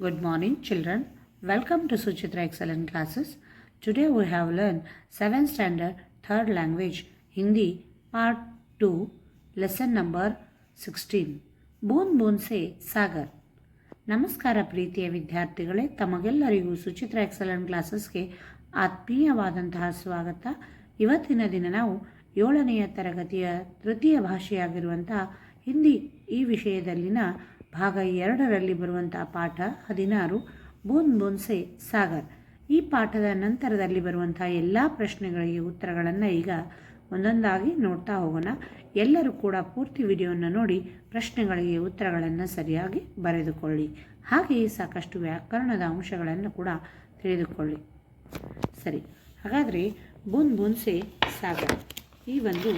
Good morning, children. Welcome to Suchitra Excellent Classes. Today we have learned 7th standard, third language, Hindi, part 2, lesson number 16. ಬೂನ್ ಬೂನ್ಸೆ ಸಾಗರ್ ನಮಸ್ಕಾರ ಪ್ರೀತಿಯ ವಿದ್ಯಾರ್ಥಿಗಳೇ ತಮಗೆಲ್ಲರಿಗೂ ಸುಚಿತ್ರ ಎಕ್ಸಲೆಂಟ್ ಕ್ಲಾಸಸ್ಗೆ ಆತ್ಮೀಯವಾದಂತಹ ಸ್ವಾಗತ ಇವತ್ತಿನ ದಿನ ನಾವು ಏಳನೆಯ ತರಗತಿಯ ತೃತೀಯ ಭಾಷೆಯಾಗಿರುವಂತಹ ಹಿಂದಿ ಈ ವಿಷಯದಲ್ಲಿನ ಭಾಗ ಎರಡರಲ್ಲಿ ಬರುವಂಥ ಪಾಠ ಹದಿನಾರು. ಬೂನ್ ಬೊನ್ಸೆ ಸಾಗರ್. ಈ ಪಾಠದ ನಂತರದಲ್ಲಿ ಬರುವಂಥ ಎಲ್ಲ ಪ್ರಶ್ನೆಗಳಿಗೆ ಉತ್ತರಗಳನ್ನು ಈಗ ಒಂದೊಂದಾಗಿ ನೋಡ್ತಾ ಹೋಗೋಣ. ಎಲ್ಲರೂ ಕೂಡ ಪೂರ್ತಿ ವಿಡಿಯೋವನ್ನು ನೋಡಿ ಪ್ರಶ್ನೆಗಳಿಗೆ ಉತ್ತರಗಳನ್ನು ಸರಿಯಾಗಿ ಬರೆದುಕೊಳ್ಳಿ. ಹಾಗೆಯೇ ಸಾಕಷ್ಟು ವ್ಯಾಕರಣದ ಅಂಶಗಳನ್ನು ಕೂಡ ತಿಳಿದುಕೊಳ್ಳಿ. ಸರಿ, ಹಾಗಾದರೆ ಬುನ್ ಬೂನ್ಸೆ ಸಾಗರ್. ಈ ಒಂದು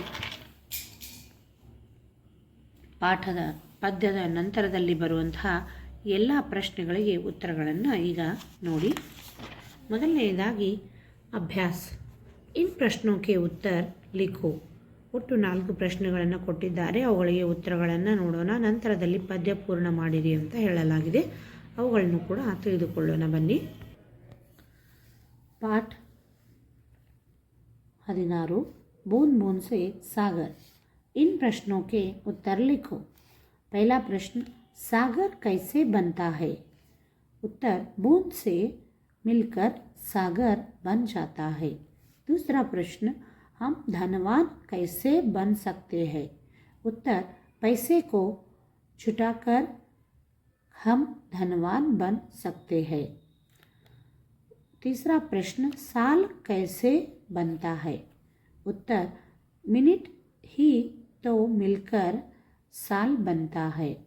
ಪಾಠದ ಪದ್ಯದ ನಂತರದಲ್ಲಿ ಬರುವಂತಹ ಎಲ್ಲ ಪ್ರಶ್ನೆಗಳಿಗೆ ಉತ್ತರಗಳನ್ನು ಈಗ ನೋಡಿ. ಮೊದಲನೆಯದಾಗಿ ಅಭ್ಯಾಸ. ಇನ್ ಪ್ರಶ್ನೋಕೆ ಉತ್ತರ ಲಿಖು. ಒಟ್ಟು ನಾಲ್ಕು ಪ್ರಶ್ನೆಗಳನ್ನು ಕೊಟ್ಟಿದ್ದಾರೆ. ಅವುಗಳಿಗೆ ಉತ್ತರಗಳನ್ನು ನೋಡೋಣ. ನಂತರದಲ್ಲಿ ಪದ್ಯ ಪೂರ್ಣ ಮಾಡಿರಿ ಅಂತ ಹೇಳಲಾಗಿದೆ. ಅವುಗಳನ್ನು ಕೂಡ ತಿಳಿದುಕೊಳ್ಳೋಣ. ಬನ್ನಿ. ಪಾಠ ಹದಿನಾರು. ಬೂನ್ ಬೂನ್ಸೆ ಸಾಗರ್. ಇನ್ ಪ್ರಶ್ನೋಕೆ ಉತ್ತರ ಲಿಖು. पहला प्रश्न, सागर कैसे बनता है? उत्तर, बूंद से मिलकर सागर बन जाता है। दूसरा प्रश्न, हम धनवान कैसे बन सकते हैं? उत्तर, पैसे को छुटाकर हम धनवान बन सकते हैं। तीसरा प्रश्न, साल कैसे बनता है? उत्तर, मिनट ही तो मिलकर साल बनता है।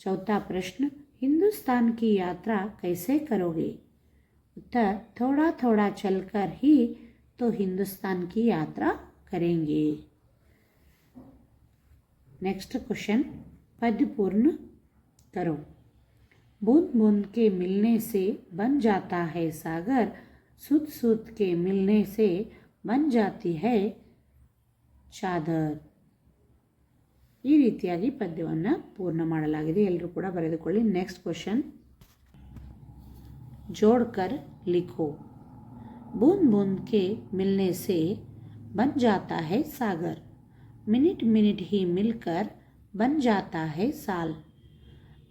चौथा प्रश्न, हिंदुस्तान की यात्रा कैसे करोगे? उत्तर थोड़ा थोड़ा चलकर ही तो हिंदुस्तान की यात्रा करेंगे। नेक्स्ट क्वेश्चन पद पूर्ण करो। बूंद बूंद के मिलने से बन जाता है सागर सूत सुत के मिलने से बन जाती है चादर। ಈ ರೀತಿಯಾಗಿ ಪದ್ಯವನ್ನು ಪೂರ್ಣ ಮಾಡಲಾಗಿದೆ ಎಲ್ಲರೂ ಕೂಡ ಬರೆದುಕೊಳ್ಳಿ ನೆಕ್ಸ್ಟ್ ಕ್ವಶನ್ जोड़कर लिखो बूंद बूंद के मिलने से बन जाता है सागर मिनट मिनट ही मिलकर बन जाता है साल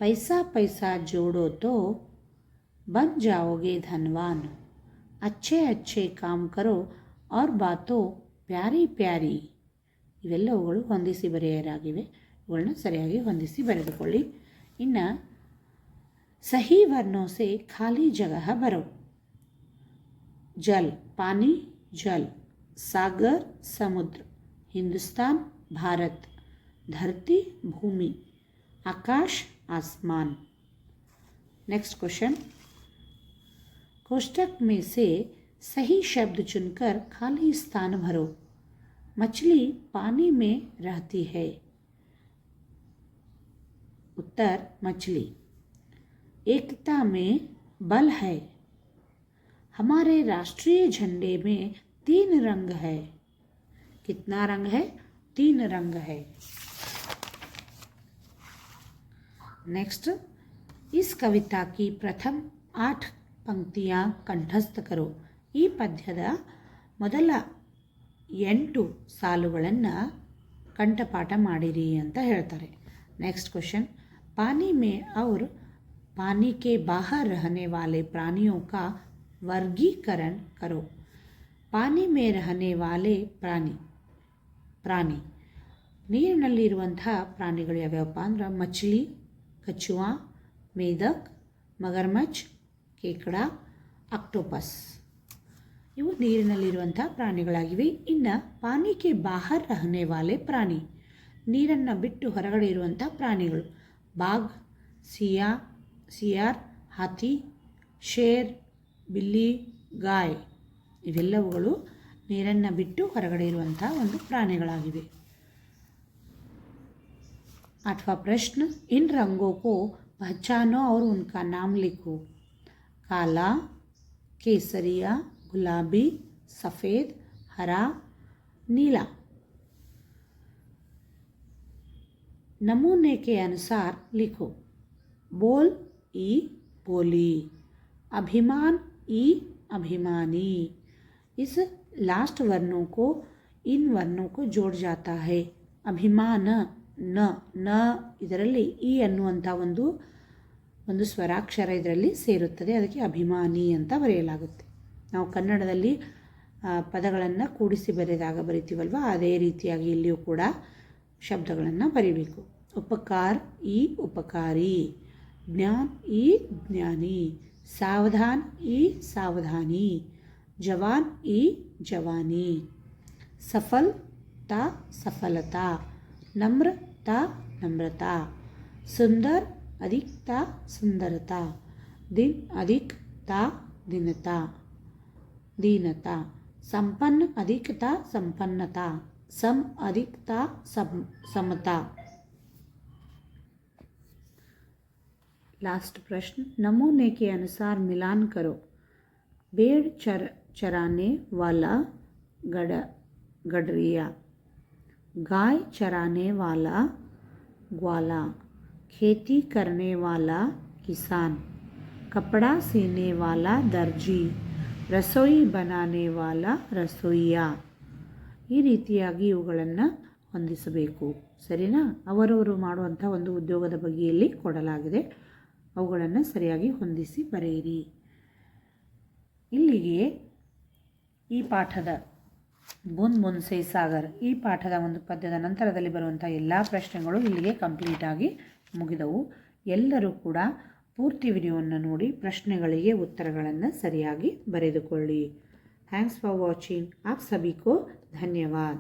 पैसा पैसा जोड़ो तो बन जाओगे धनवान अच्छे अच्छे काम करो और बातों ಪ್ಯಾರಿ ಪ್ಯಾರಿ ಇವೆಲ್ಲವುಗಳು ಹೊಂದಿಸಿ ಬರೆಯಲಾಗಿವೆ ಇವುಗಳನ್ನ ಸರಿಯಾಗಿ ಹೊಂದಿಸಿ ಬರೆದುಕೊಳ್ಳಿ ಇನ್ನು सही वर्णों से खाली जगह भरो जल पानी जल सागर समुद्र हिंदुस्तान भारत धरती भूमि आकाश आसमान नेक्स्ट क्वेश्चन कोष्टक में से सही शब्द चुनकर खाली स्थान भरो मछली पानी में रहती है उत्तर मछली एकता में बल है हमारे राष्ट्रीय झंडे में तीन रंग है कितना रंग है तीन रंग है नेक्स्ट इस कविता की प्रथम आठ पंक्तियां कंठस्थ करो ಈ ಪದ್ಯದ ಮೊದಲ ಎಂಟು ಸಾಲುಗಳನ್ನು ಕಂಠಪಾಠ ಮಾಡಿರಿ ಅಂತ ಹೇಳ್ತಾರೆ. ನೆಕ್ಸ್ಟ್ ಕ್ವಶನ್ ಪಾನಿ ಮೇ ಅವ್ರ ಪಾನಿ ಕೆ बाहर ರಹನೆ ವಾಲೆ ಪ್ರಾಣಿಯೋ ಕಾ ವರ್ಗೀಕರಣ ಕರೋ. ಪಾನಿ ಮೇ ರಹನೆ ವಾಲೆ ಪ್ರಾಣಿ ಪ್ರಾಣಿ. ನೀರಿನಲ್ಲಿರುವಂಥ ಪ್ರಾಣಿಗಳು ಯಾವ್ಯಾವಪ್ಪ ಅಂದ್ರೆ ಮಚ್ಲಿ ಕಚುವಾ ಮೇದಕ್, ಮಗರ್ಮಚ್, ಕೇಕಡ, ಅಕ್ಟೋಪಸ್. ಇವು ನೀರಿನಲ್ಲಿರುವಂಥ ಪ್ರಾಣಿಗಳಾಗಿವೆ. ಇನ್ನು ಪಾನಿಕೆ ಬಾಹರ್ ರಹನೆ ವಾಲೆ ಪ್ರಾಣಿ. ನೀರನ್ನು ಬಿಟ್ಟು ಹೊರಗಡೆ ಇರುವಂಥ ಪ್ರಾಣಿಗಳು. ಬಾಗ್ ಸಿಯಾ, ಸಿಯಾರ್, ಹಾತಿ, ಶೇರ್, ಬಿಲ್ಲಿ, ಗಾಯ್ ಇವೆಲ್ಲವುಗಳು ನೀರನ್ನು ಬಿಟ್ಟು ಹೊರಗಡೆ ಇರುವಂಥ ಒಂದು ಪ್ರಾಣಿಗಳಾಗಿವೆ. ಅಥವಾ ಪ್ರಶ್ನ, ಇನ್ ರಂಗೋಕೋ ಪಹಚಾನೋ ಅವರು ಉನ್ಕಾ ನಾಮ್ ಕಾಲ ಕಾಲಾ, ಕೇಸರಿಯ गुलाबी सफ़ेद हरा नीला नमूने के अनुसार लिखो बोल ई बोली अभिमान ई अभिमानी इस लास्ट वर्णों को इन वर्णों को जोड़ जाता है ಅಭಿಮಾನ ನ ನ ಇದರಲ್ಲಿ ಈ ಅನ್ನುವಂಥ ಒಂದು ಒಂದು ಸ್ವರಾಕ್ಷರ ಇದರಲ್ಲಿ ಸೇರುತ್ತದೆ ಅದಕ್ಕೆ ಅಭಿಮಾನಿ ಅಂತ ಬರೆಯಲಾಗುತ್ತೆ ನಾವು ಕನ್ನಡದಲ್ಲಿ ಪದಗಳನ್ನು ಕೂಡಿಸಿ ಬರೆದಾಗ ಬರಿತೀವಲ್ವ? ಅದೇ ರೀತಿಯಾಗಿ ಇಲ್ಲಿಯೂ ಕೂಡ ಶಬ್ದಗಳನ್ನು ಬರೀಬೇಕು. ಉಪಕಾರ ಈ ಉಪಕಾರಿ, ಜ್ಞಾನ್ ಈ ಜ್ಞಾನಿ, ಸಾವಧಾನ್ ಈ ಸಾವಧಾನಿ, ಜವಾನ್ ಈ ಜವಾನಿ, ಸಫಲ್ ತಾ ಸಫಲತಾ, ನಮ್ರ ತ ನಮ್ರತಾ, ಸುಂದರ್ ಅಧಿಕ್ ತಾ ಸುಂದರತಾ, ದಿನ್ ಅಧಿಕ್ ತಾ ದಿನತಾ. दीनता, संपन्न अधिकता, संपन्नता, सम अधिकता, सम, समता। लास्ट प्रश्न, नमूने के अनुसार मिलान करो। भेड़ चर, चराने वाला गड़, गडरिया। गाय चराने वाला ग्वाला। खेती करने वाला किसान। कपड़ा सीने वाला दर्जी। ರಸೋಯಿ ಬನಾನೆ ವಾಲ ರಸೋಯ್ಯ. ಈ ರೀತಿಯಾಗಿ ಇವುಗಳನ್ನು ಹೊಂದಿಸಬೇಕು. ಸರಿನಾ? ಅವರವರು ಮಾಡುವಂಥ ಒಂದು ಉದ್ಯೋಗದ ಬಗೆಯಲ್ಲಿ ಕೊಡಲಾಗಿದೆ. ಅವುಗಳನ್ನು ಸರಿಯಾಗಿ ಹೊಂದಿಸಿ ಬರೆಯಿರಿ. ಇಲ್ಲಿಗೆ ಈ ಪಾಠದ ಬುಂದ್ ಮುನ್ಸೆ ಸಾಗರ್. ಈ ಪಾಠದ ಒಂದು ಪದ್ಯದ ನಂತರದಲ್ಲಿ ಬರುವಂಥ ಎಲ್ಲ ಪ್ರಶ್ನೆಗಳು ಇಲ್ಲಿಗೆ ಕಂಪ್ಲೀಟಾಗಿ ಮುಗಿದವು. ಎಲ್ಲರೂ ಕೂಡ ಪೂರ್ತಿ ವಿಡಿಯೋವನ್ನು ನೋಡಿ ಪ್ರಶ್ನೆಗಳಿಗೆ ಉತ್ತರಗಳನ್ನು ಸರಿಯಾಗಿ ಬರೆದುಕೊಳ್ಳಿ. ಥ್ಯಾಂಕ್ಸ್ ಫಾರ್ ವಾಚಿಂಗ್ ಆಪ್ ಸಬಿಕೋ ಧನ್ಯವಾದ.